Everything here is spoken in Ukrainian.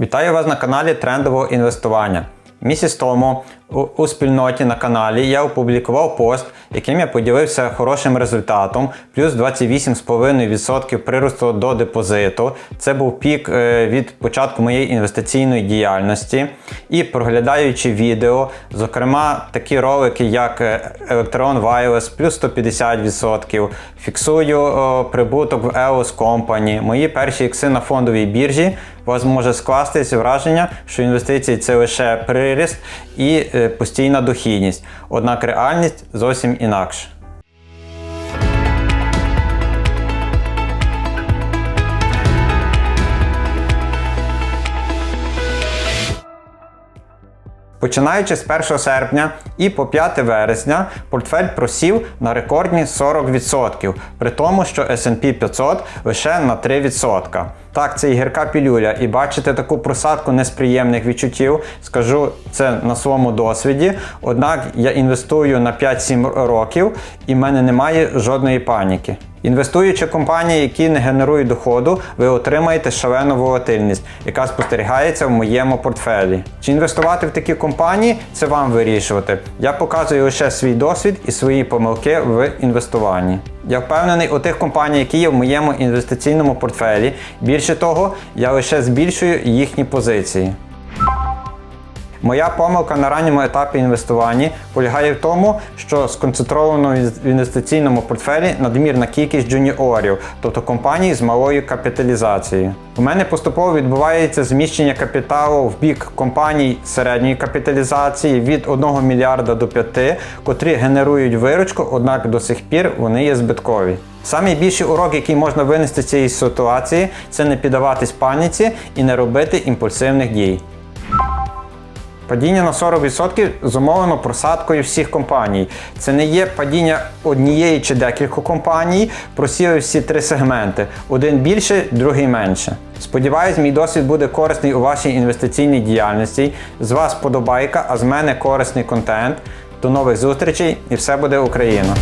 Вітаю вас на каналі трендового інвестування. Місяць тому у, спільноті на каналі я опублікував пост, яким я поділився хорошим результатом, плюс 28,5% приросту до депозиту. Це був пік е, від початку моєї інвестиційної діяльності. І проглядаючи відео, зокрема такі ролики, як е, Electron Wireless, плюс 150%, фіксую прибуток в EOS Company, мої перші ікси на фондовій біржі, у вас може скластись враження, що інвестиції це лише приріст і е, постійна дохідність. Однак реальність зовсім інакша. Починаючи з 1 серпня і по 5 вересня портфель просів на рекордні 40%, при тому, що S&P 500 лише на 3%. Так, це і гірка пілюля, і бачити таку просадку несприємних відчуттів, скажу це на своєму досвіді. Однак я інвестую на 5-7 років і в мене немає жодної паніки. Інвестуючи в компанії, які не генерують доходу, ви отримаєте шалену волатильність, яка спостерігається в моєму портфелі. Чи інвестувати в такі компанії це вам вирішувати. Я показую лише свій досвід і свої помилки в інвестуванні. Я впевнений у тих компаній, які є в моєму інвестиційному портфелі. Більше того, я лише збільшую їхні позиції. Моя помилка на ранньому етапі інвестування полягає в тому, що сконцентровано в інвестиційному портфелі надмірна кількість джуніорів, тобто компаній з малою капіталізацією. У мене поступово відбувається зміщення капіталу в бік компаній середньої капіталізації від 1 мільярда до 5, котрі генерують виручку, однак до сих пір вони є збиткові. Самий більший урок, який можна винести з цієї ситуації, це не піддаватись паніці і не робити імпульсивних дій. Падіння на 40% зумовлено просадкою всіх компаній. Це не є падіння однієї чи декількох компаній, просіли всі три сегменти: один більше, другий менше. Сподіваюсь, мій досвід буде корисний у вашій інвестиційній діяльності. З вас подобайка, а з мене корисний контент. До нових зустрічей і все буде Україна!